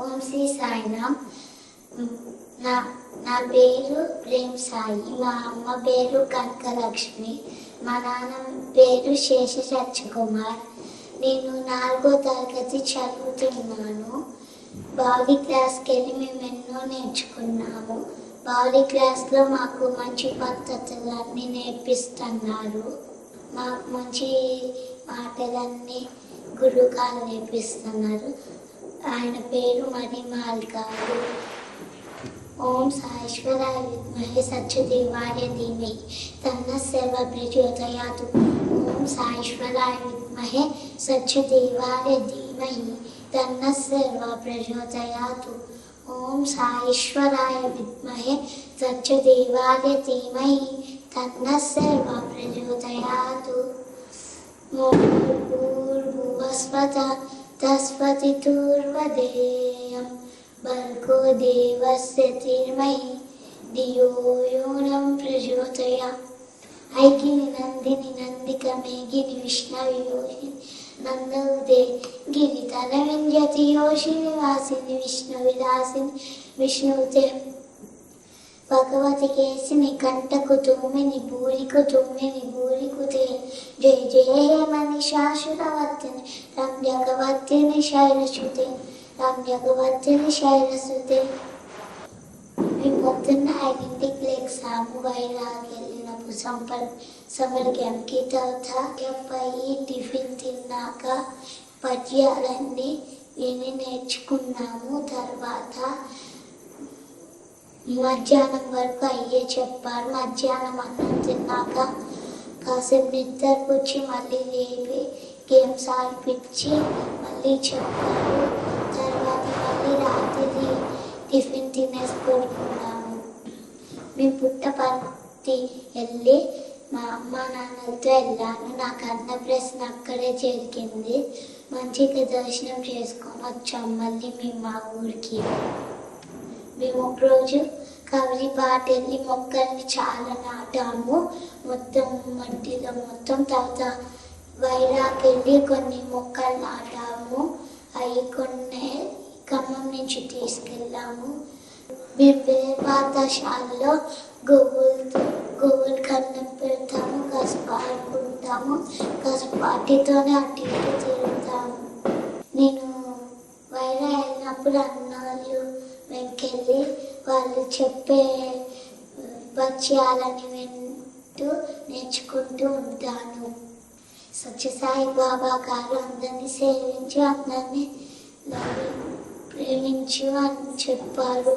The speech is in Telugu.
ఓం శ్రీ సాయినామ్ నా నా పేరు ప్రేమ్ సాయి. మా అమ్మ పేరు కనకలక్ష్మి. మా నాన్న పేరు శేష సత్యకుమార్. నేను నాలుగో తరగతి చదువుతున్నాను. బాడీ క్లాస్కి వెళ్ళి మేము ఎన్నో నేర్చుకున్నాము. బాడీ క్లాస్లో మాకు మంచి పద్ధతులన్నీ నేర్పిస్తున్నారు. మాకు మంచి మాటలన్నీ గురుగారు నేర్పిస్తున్నారు. ఆయన పేరు మణిమాల్ గారు ఓం సాయేశ్వరాయ విద్మహే సత్యదేవాయ ధీమహి తన్న సర్వ ప్రచోదయాతు ఓం సాయేశ్వరాయ విద్మహే సత్యదేవాయ ధీమహి తన్న సర్వ ప్రచోదయాతు ఓం సాయేశ్వరాయ విద్మహే సత్యదేవాయ ధీమహి తన్న సర్వ ప్రచోదయాతు ఓం భూర్భువస్వత तस्वतिपूर्वधेयं भर्गोदेवस्य तिर्मयि धियो प्रचोतय ऐगिनि नन्दिनि नन्दिक मे गिनि विष्णुवियोगिनि नन्दते गिरितनविञ्जति योषिनिवासिनि विष्णुविलासिनि विष्णुते వాసిని విష్ణు విలాసిని విష్ణుతే భగవతి కేసిని కంటకు తుమ్మిని భూరికు తుమ్మిని భూరికుతే జయ జయ హేమని శాశ్వతవర్తిని రమ్యగవర్తిని శైలశుతే రమ్యగవర్తిని శైలసుతే మేము పొద్దున్న ఐదింటికి లేసాము వైరాగ్ వెళ్ళినప్పుడు సంపర్ సమర్ క్యాంప్కి తర్వాత క్యాంప్ అయ్యి టిఫిన్ తిన్నాక పద్యాలన్నీ విని నేర్చుకున్నాము తర్వాత మధ్యాహ్నం వరకు అయ్యే చెప్పారు. మధ్యాహ్నం అన్నం తిన్నాక కాసేపు నిద్రకు వచ్చి మళ్ళీ లేపి గేమ్స్ ఆడిపించి మళ్ళీ చెప్పారు. తర్వాత మళ్ళీ రాత్రి టిఫిన్ తినేసి పడుకున్నాము. మేము పుట్టపర్తి వెళ్ళి మా అమ్మ నాన్నలతో వెళ్ళాను నాకు అన్నప్రశ్న అక్కడే జరిగింది. మంచిగా దర్శనం చేసుకొని వచ్చాం మళ్ళీ మేము మా ఊరికి. మేము ఒకరోజు కవరిపాట వెళ్ళి మొక్కల్ని చాలా నాటాము. మొత్తం మట్టిలో మొత్తం తర్వాత వైరాకి వెళ్ళి కొన్ని మొక్కలు నాటాము. అవి కొన్ని ఖమ్మం నుంచి తీసుకెళ్ళాము. మేము వేరే పాఠశాలలో గోవులతో గోవులు కన్నం పెడతాము కాసేపు ఆడుకుంటాము కాసేపు వాటితోనే అటు తిరుగుతాము. నేను వైరా వెళ్ళినప్పుడు అన్నవాళ్ళు వచ్చింది వాళ్ళు చెప్పే పద్యాలని వింటూ నేర్చుకుంటూ ఉంటాను. సత్యసాయి బాబా గారు అందరినీ సేవించి అందరినీ ప్రేమించు అని చెప్పారు.